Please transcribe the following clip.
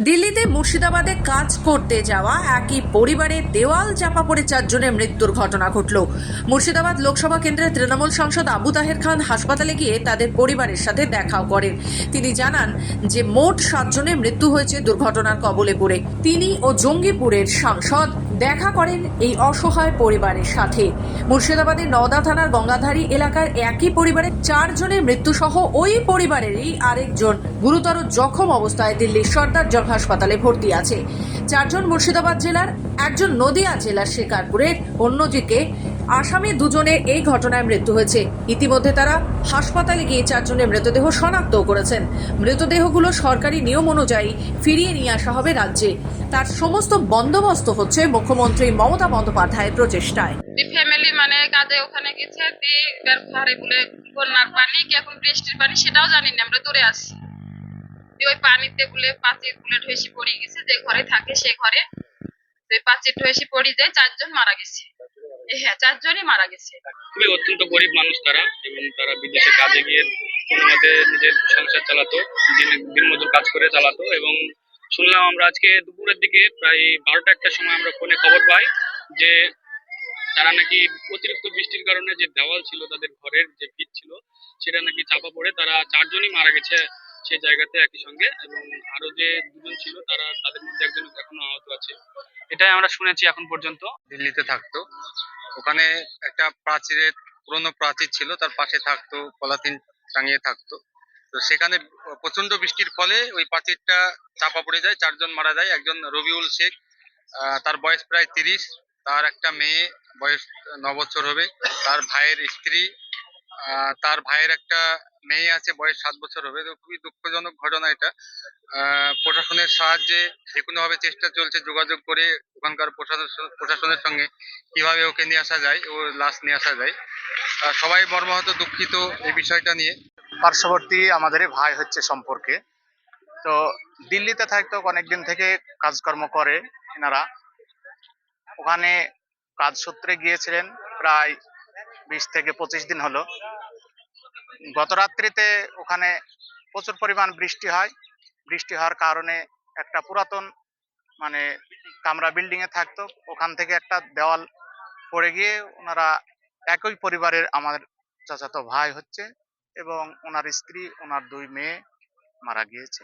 দিল্লিতে মুর্শিদাবাদে কাজ করতে যাওয়া একই পরিবারে দেওয়াল চাপা পড়ে চারজনের মৃত্যুর ঘটনা ঘটল। মুর্শিদাবাদ লোকসভা কেন্দ্রের তৃণমূল সাংসদ আবু তাহের খান হাসপাতালে গিয়ে তাদের পরিবারের সাথে দেখাও করেন। তিনি জানান যে, মোট সাতজনের মৃত্যু হয়েছে দুর্ঘটনার কবলে পড়ে। তিনি ও জঙ্গিপুরের সাংসদ দেখা করেন এই অসহায় পরিবারের সাথে। মুর্শিদাবাদের নওদা থানার গঙ্গাধারী এলাকার একই পরিবারের চারজনের মৃত্যুসহ ওই পরিবারেরই আরেকজন গুরুতর জখম অবস্থায় দিল্লির সর্দার জং হাসপাতালে ভর্তি আছে। চারজন মুর্শিদাবাদ জেলার, একজন নদিয়া জেলার শিকারপুরের, অন্যদিকে আসামে দুজনের এই ঘটনায় মৃত্যু হয়েছে। ইতিমধ্যে তারা হাসপাতালে গিয়ে চারজনের মৃতদেহ শনাক্ত করেছেন। মৃতদেহগুলো সরকারি নিয়ম অনুযায়ী ফিরিয়ে নিয়ে আসা হবে রাজ্যে। তার সমস্ত বন্দোবস্ত হচ্ছে মুখ্যমন্ত্রী মমতা বন্দ্যোপাধ্যায়ের প্রচেষ্টায়। ফ্যামিলি মানে কাজে ওখানে গেছে ঘরে বলে বন্যার পানি, কি এখন বৃষ্টির পানি সেটাও জানি না, আমরা দূরে আসি ওই পানিতে বলে পাঁচিল বলে ঢেসে পড়ে গেছে, যে ঘরে থাকে সে ঘরে। ওই পাঁচিল ঢেসে পড়ে যায়, চারজন মারা গেছে। হ্যাঁ চারজনই মারা গেছে। খুবই অত্যন্ত গরিব মানুষ তারা এবং তারা বিদেশে কাজে গিয়ে কোনো মতে নিজের সংসার চালাতো দিন দিনমজুর কাজ করে চালাতো এবং শুনলাম আমরা আজকে দুপুরের দিকে প্রায় বারোটা একটার সময় আমরা ফোনে খবর পাই যে তারা নাকি অতিরিক্ত বৃষ্টির কারণে যে দেওয়াল ছিল তাদের ঘরের যে ভিত ছিল সেটা নাকি চাপা পড়ে তারা চারজনই মারা গেছে সেই জায়গাতে একই সঙ্গে এবং আরও যে দুজন ছিল তারা তাদের মধ্যে একজন এখনও আহত আছে। এটাই আমরা শুনেছি এখন পর্যন্ত। দিল্লিতে থাকতো। ওখানে একটা প্রাচীরের, পুরনো প্রাচীর ছিল, তার পাশে থাকতো পলাথিন টাঙিয়ে থাকতো। তো সেখানে প্রচণ্ড বৃষ্টির ফলে ওই প্রাচীরটা চাপা পড়ে যায়, চারজন মারা যায়, একজন রবিউল শেখ তার বয়স প্রায় তিরিশ, তার একটা মেয়ে বয়স ন বছর হবে, তার ভাইয়ের স্ত্রী তার ভাইয়ের একটা মেয়ে আছে, বয়স সাত বছর হবে। তো খুবই দুঃখজনক ঘটনা এটা। প্রশাসনের সাহায্যে যে কোনো ভাবে চেষ্টা চলছে যোগাযোগ করে ওখানকার প্রশাসন, প্রশাসনের সঙ্গে কীভাবে ওকে নিয়ে আসা যায়, ও লাশ নিয়ে আসা যায়। সবাই মর্মাহত, দুঃখিত এই বিষয়টা নিয়ে। পার্শ্ববর্তী আমাদের ভাই হচ্ছে সম্পর্কে। তো দিল্লিতে থাকতো, অনেকদিন থেকে কাজকর্ম করে এনারা। ওখানে কাজ সূত্রে গিয়েছিলেন, প্রায় বিশ থেকে পঁচিশ দিন হলো। গত রাত্রিতে ওখানে প্রচুর পরিমাণ বৃষ্টি হয়। বৃষ্টি হওয়ার কারণে একটা পুরাতন মানে কামরা বিল্ডিংয়ে থাকতো। ওখান থেকে একটা দেওয়াল পড়ে গিয়ে ওনারা একই পরিবারের আমাদের চাচাতো ভাই হচ্ছে এবং ওনার স্ত্রী, ওনার দুই মেয়ে মারা গিয়েছে।